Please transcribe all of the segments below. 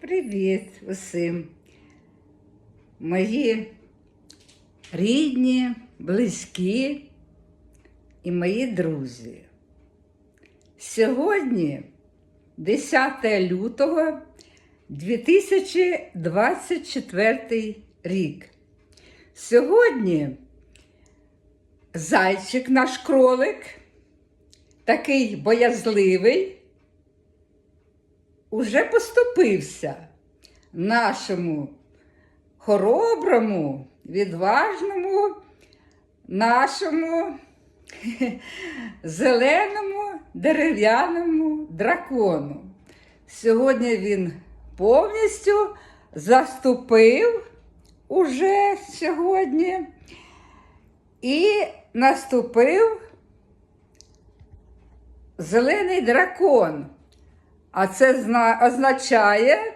Привіт усім. Мої рідні, близькі і мої друзі. Сьогодні 10 лютого 2024 рік. Сьогодні зайчик наш кролик, такий боязливий, уже поступився нашому хороброму, відважному, нашому зеленому дерев'яному дракону. Сьогодні він повністю заступив уже сьогодні і наступив зелений дракон. А це означає,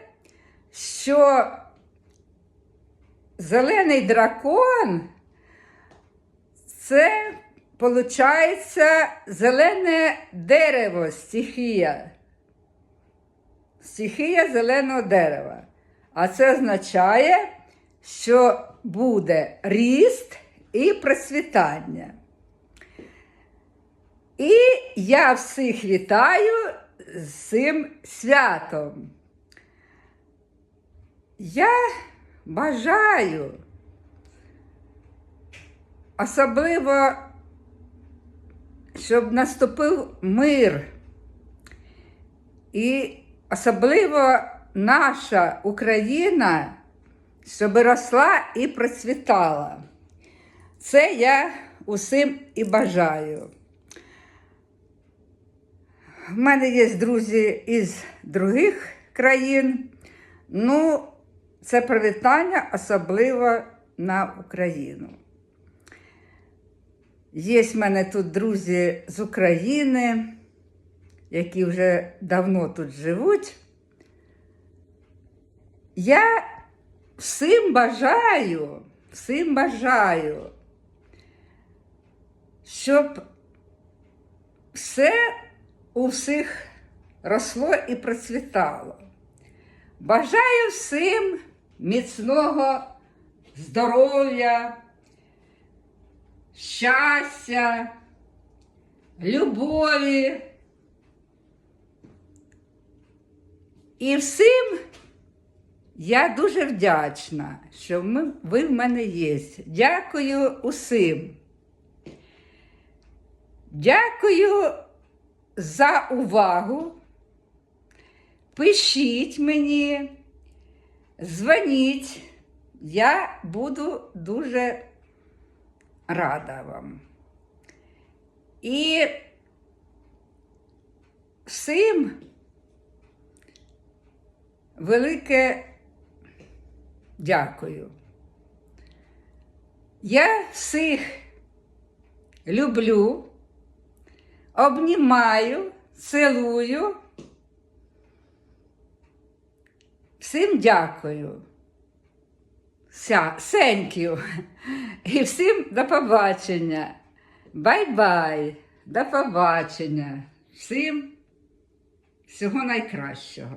що зелений дракон це, виходить, зелене дерево, стихія. Стихія зеленого дерева. А це означає, що буде ріст і процвітання. І я всіх вітаю з цим святом. Я бажаю особливо, щоб наступив мир. І особливо наша Україна, щоб росла і процвітала. Це я усім і бажаю. В мене є друзі із других країн. Ну, це привітання особливо на Україну. Є в мене тут друзі з України, які вже давно тут живуть. Я всім бажаю, всім бажаю, щоб все у всіх росло і процвітало. Бажаю всім міцного здоров'я, щастя, любові. І всім я дуже вдячна, що ми, ви в мене є. Дякую усім. Дякую за увагу. Пишіть мені, дзвоніть. Я буду дуже рада вам. І всім велике дякую. Я всіх люблю, обнімаю, цілую. Всім дякую. Сенькю. І всім до побачення. Бай-бай. До побачення. Всім всього найкращого.